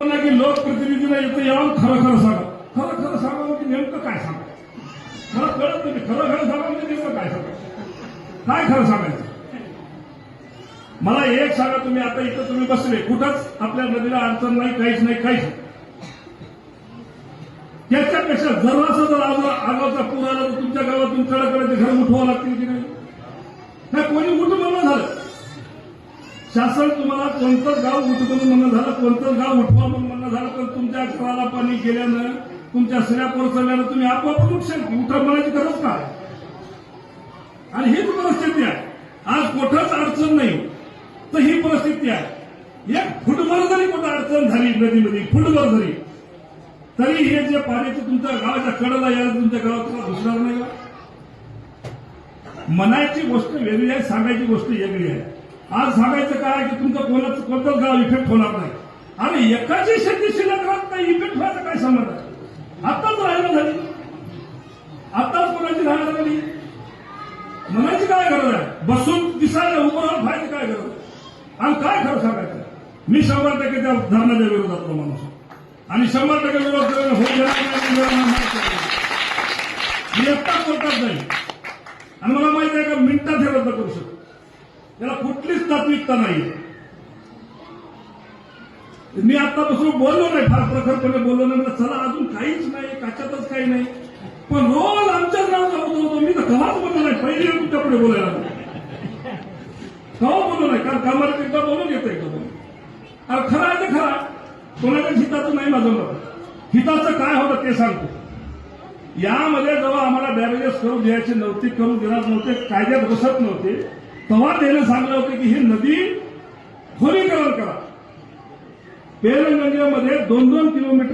म्हणलं की लोकप्रतिनिधीला इथं यावं खरं खरं सांगा. खरं खरं सांगा म्हणजे नेमकं काय सांगा? खरं कळत नाही. खरं खरं सांगा म्हणजे नेमकं काय सांगा? काय खरं सांगायचं? मला एक सांगा तुम्ही आता इथं तुम्ही बसले. कुठंच आपल्या नदीला अडचण नाही काहीच नाही काहीच त्याच्यापेक्षा जरासा जर आज आगाचा पूर आला तर तुमच्या गावातून ते घर उठवावं लागतील की नाही? कोणी उठ झालं? शासन तुम्हाला कोणतंच गाव उठवून म्हणून म्हणणं झालं कोणतंच गाव उठवा म्हणून म्हणणं झालं पण तुमच्या अक्षराला पाणी गेल्यानं तुमच्या सऱ्या पोरसल्यानं तुम्ही आपोआप नुकसान उठा म्हणायची गरज काय? आणि हीच परिस्थिती आहे. आज कुठंच अडचण नाही तर ही परिस्थिती आहे. एक फुटभर जरी कुठं अडचण झाली नदीमध्ये फुटभर जरी तरी हे जे पाण्याचं तुमच्या गावाच्या कडेला यायला तुमच्या गावात घुसणार नाही का? म्हणायची गोष्ट वेगळी आहे सांगायची गोष्ट वेगळी आहे. आज सांगायचं काय की तुमचं कोणाचं कोणतंच गाव इफेक्ट होणार नाही. आणि एकाची शेती शिल्लक राहत नाही इफेक्ट व्हायचं काय संबंध आहे? आताच राहायला झाली. आताच कोणाची राहायला झाली? म्हणायची काय गरज आहे? बसून दिसायला उभं राहून व्हायची काय गरज आहे? आणि काय खरं सांगायचं? मी शंभर टक्के त्या धरणाच्या विरोधातलो माणूस आणि शंभर टक्के विरोध होऊ देणार नाही, नाही, मी एकटा कोर्टात जाईल आणि मला माहिती आहे का मिनिटात हे रद्द करू शकतो. त्याला कुठलीच तात्विकता नाही मी आतापासून बोललो नाही फार प्रखरपणे बोललो नाही. म्हणलं, चला अजून काहीच नाही काच्यातच काही नाही. पण रोज आमच्याच नाव होतो होतो. मी तर कवाच बोललो नाही. पहिले वेळ बोलायला लागलो. कवा बोललो नाही. कारण कामाला एकदा बोलून येतं एकदा बोलून. अरे खरं आहे खरा. कोणाच्या हिताचं नाही माझं मत. हिताचं काय होतं ते सांगतो. यामध्ये जेव्हा आम्हाला बॅरेजेस करू द्यायचे नव्हते करू देणार नव्हते कायद्यात बसत नव्हते तेव्हा त्याने सांगलं होतं की ही नदी खोलीकरण करा पेरगंगेमध्ये दोन दोन किलोमीटर